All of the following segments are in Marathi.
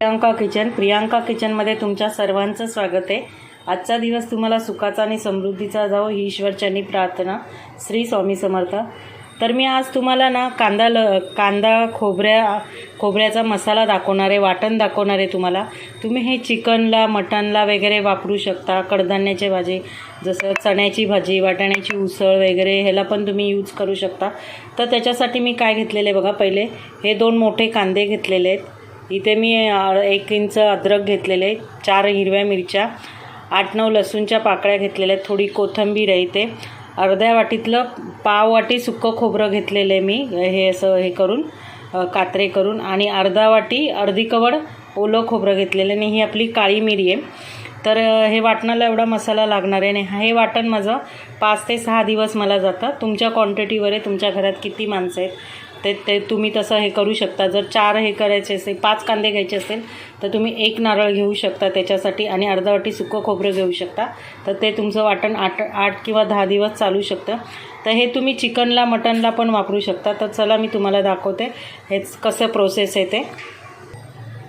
प्रियांका किचन. प्रियांका किचनमध्ये तुमच्या सर्वांचं स्वागत आहे. आजचा दिवस तुम्हाला सुखाचा आणि समृद्धीचा जावो ही ईश्वरचरणी प्रार्थना श्री स्वामी समर्थ. तर मी आज तुम्हाला ना कांदा ल कांदा खोबऱ्या खोबऱ्याचा मसाला दाखवणार आहे वाटण दाखवणार आहे तुम्हाला. तुम्ही हे चिकनला मटनला वगैरे वापरू शकता कडधान्याची भाजी जसं चण्याची भाजी वाटाण्याची उसळ वगैरे ह्याला पण तुम्ही यूज करू शकता. तर त्याच्यासाठी मी काय घेतलेले बघा पहिले. हे दोन मोठे कांदे घेतलेले आहेत. इथे मी एक इंच अद्रक घेतलेले आहे चार हिरव्या मिरच्या आठ नऊ लसूणच्या पाकळ्या घेतलेल्या आहेत थोडी कोथिंबीर आहे इथे. अर्ध्या वाटीतलं पाव वाटी सुक्कं खोबरं घेतलेलं आहे मी हे असं हे करून कात्रे करून आणि अर्धा वाटी अर्धी कवड ओलं खोबरं घेतलेलं आहे आणि ही आपली काळी मिरी आहे. तर हे वाटणाला एवढा मसाला लागणार आहे आणि हे वाटण माझं पाच ते सहा दिवस मला जातं. तुमच्या क्वांटिटीवर आहे तुमच्या घरात किती माणसं आहेत ते ते तुम्ही तसं हे करू शकता. जर चार हे करायचे असेल पाच कांदे घ्यायचे असेल तर तुम्ही एक नारळ घेऊ शकता त्याच्यासाठी आणि अर्धा वाटी सुकं खोबरं घेऊ शकता. तर ते तुमचं वाटण आठ आठ किंवा दहा दिवस चालू शकतं. तर हे तुम्ही चिकनला मटनला पण वापरू शकता. तर चला मी तुम्हाला दाखवते हेच कसं प्रोसेस आहे ते.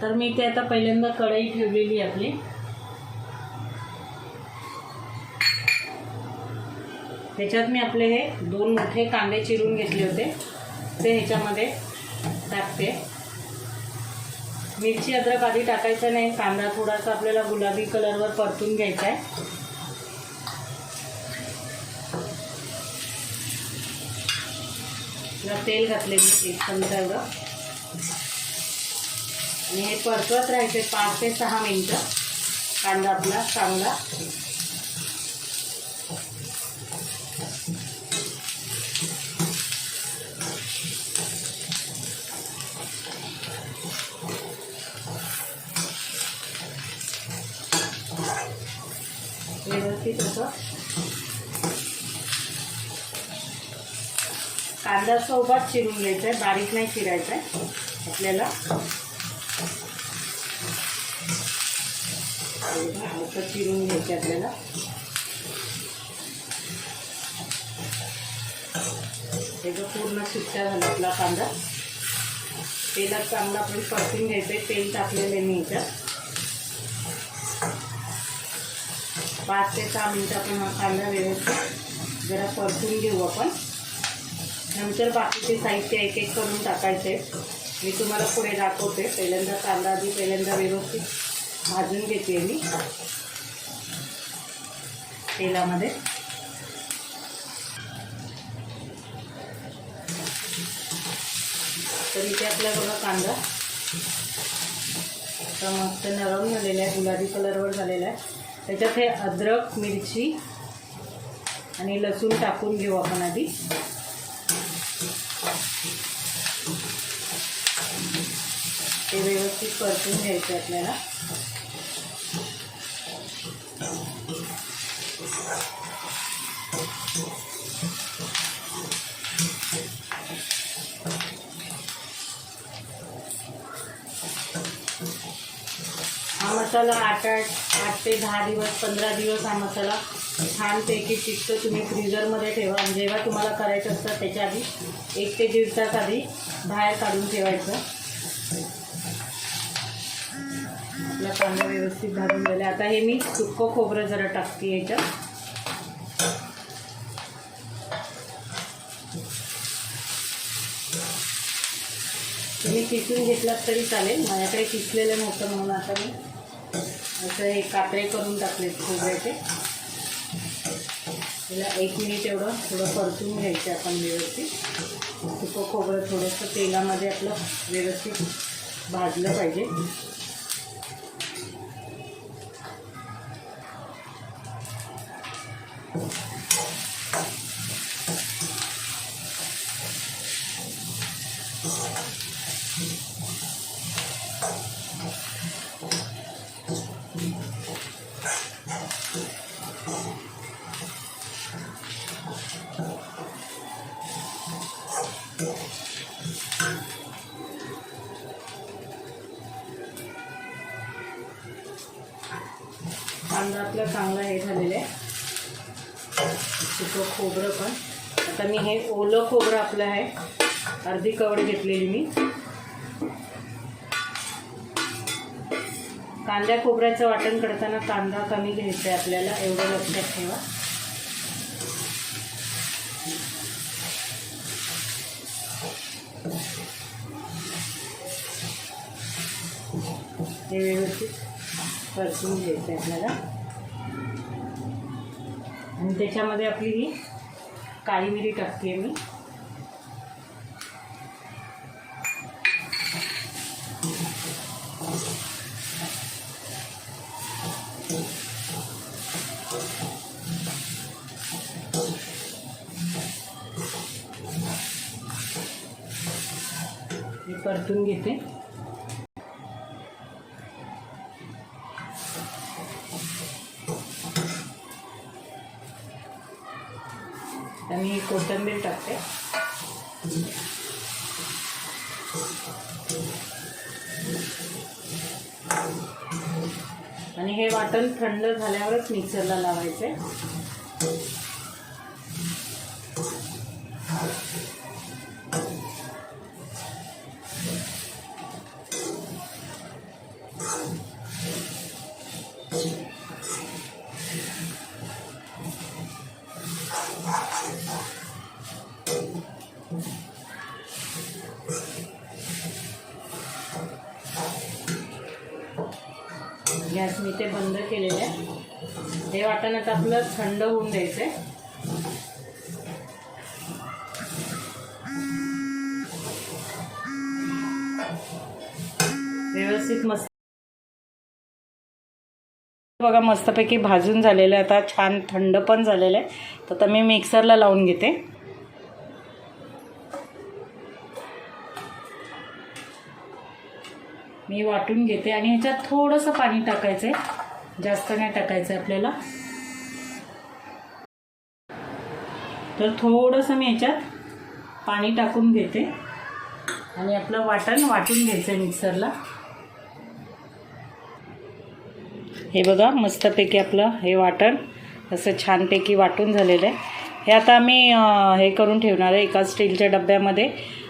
तर मी ते आता पहिल्यांदा कढई ठेवलेली आपली. त्याच्यात मी आपले हे दोन मोठे कांदे चिरून घेतले होते. ते ह्याच्यामध्ये टाकते. मिरची अद्रक आधी टाकायचं नाही. कांदा थोडासा आपल्याला गुलाबी कलरवर परतून घ्यायचा आहे तेल घातले मी एक चमचा एवढं आणि हे परतवत राहायचे पाच ते सहा मिनटं. कांदा आपला चांगला व्यवस्थित असं कांदा सोबत चिरून घ्यायचा आहे बारीक नाही चिरायचा आहे आपल्याला असं चिरून घ्यायचं आपल्याला. त्याचं पूर्ण सुट्टा झाला आपला कांदा. तेलात चांगला आपण परतून घ्यायचं आहे तेल टाकलेलं आहे मी याच्यात पाच ते सहा मिनटं आपण हा कांदा व्यवस्थित जरा परतून घेऊ आपण. नंतर बाकीचे साहित्य एक एक करून टाकायचे. मी तुम्हाला पुढे दाखवते. पहिल्यांदा कांदा आधी पहिल्यांदा व्यवस्थित भाजून घेते मी. तेलामध्ये. तर इथे आपला बघा कांदा. मस्त नरम झालेला आहे. गुलाबी कलरवर झालेला आहे. त्याच्यात हे अद्रक मिरची आणि लसूण टाकून घेऊ आपण आधी. ते व्यवस्थित परतून घ्यायचं आपल्याला. हा मसाला आठ आठ आठ ते दहा दिवस पंधरा दिवस हा मसाला छानपैकी शिकतो तुम्ही फ्रीजरमध्ये ठेवा. आणि जेव्हा तुम्हाला करायचं असतं त्याच्या आधी एक ते दीड तास आधी बाहेर काढून ठेवायचं. आपला कांदा व्यवस्थित भाजून झाला. आता हे मी सुक्कं खोबरं जरा टाकते याच्यात. तुम्ही किसून घेतलात तरी चालेल. माझ्याकडे किसलेलं नव्हतं म्हणून आता मी असं हे कात्रे करून टाकले खोबऱ्याचे. त्याला एक मिनिट एवढं थोडं परतून घ्यायचं आपण व्यवस्थित. सुकं खोबरं थोडंसं तेलामध्ये आपलं व्यवस्थित भाजलं पाहिजे. कांदा हे झालेलं आहे. सुकं खोबरं पण. आता मी हे ओलं खोबरं आपलं आहे. अर्धी कवड घेतलेली मी. कांद्या खोबऱ्याचं वाटण करताना कांदा कमी घ्यायचा आहे आपल्याला. एवढं लक्षात ठेवा. हे व्यवस्थित परतून घ्यायचं आहे आपल्याला. आणि त्याच्यामध्ये आपली ही काळी मिरी टाकते मी. मी परतून घेते. आणि मी कोथिंबीर टाकते. आणि हे वाटण थंड झाल्यावरच मिक्सरला लावायचं. आहे गॅस मी ते बंद केलेले. आहे हे वाटण आता आपलं थंड होऊन द्यायचं आहे व्यवस्थित मस्त बघा मस्तपैकी भाजून झालेलं आहे. आता छान थंड पण झालेलं आहे. तर आता मी मिक्सरला लावून घेते. मी वाटून घेते आणि ह्याच्यात थोडंसं पाणी टाकायचं आहे जास्त नाही टाकायचं आहे आपल्याला. तर थोडंसं मी ह्याच्यात पाणी टाकून घेते. आणि आपलं वाटण वाटून घ्यायचं आहे मिक्सरला. हे बघा मस्तपैकी आपलं हे वाटण असं छानपैकी वाटून झालेलं आहे हे आता मी हे करून ठेवणार आहे. एका स्टीलच्या डब्यामध्ये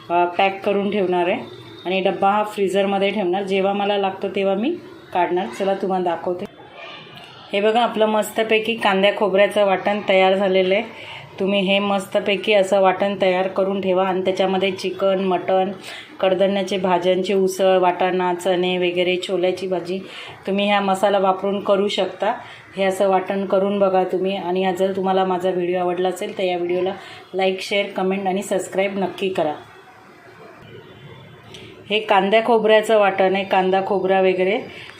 पॅक करून ठेवणार आहे. आणि डब्बा हा फ्रीझरमध्ये ठेवणार. जेव्हा मला लागतो तेव्हा मी काढणार. चला तुम्हाला दाखवते. हे बघा आपलं मस्तपैकी कांद्या खोबऱ्याचं वाटण तयार झालेलं आहे. तुम्ही हे मस्तपैकी असं वाटण तयार करून ठेवा. आणि त्याच्यामध्ये चिकन मटण कडधान्याचे भाज्यांचे उसळ वाटाणा चणे वगैरे छोल्याची भाजी तुम्ही ह्या मसाला वापरून करू शकता. हे असं वाटण करून बघा तुम्ही. आणि हा जर तुम्हाला माझा व्हिडिओ आवडला असेल तर या व्हिडिओला लाईक शेअर कमेंट आणि सबस्क्राईब नक्की करा. हे कांद्या खोबऱ्याचं वाटण आहे कांदा खोबरा वगैरे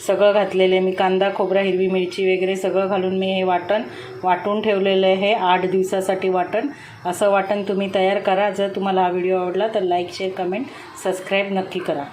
सगळं घातलेलं आहे. मी कांदा खोबरा हिरवी मिरची वगैरे सगळं घालून मी हे वाटण वाटून ठेवलेलं आहे. हे आठ दिवसासाठी वाटण. असं वाटण तुम्ही तयार करा. जर तुम्हाला हा व्हिडिओ आवडला तर लाईक शेअर कमेंट सबस्क्राईब नक्की करा.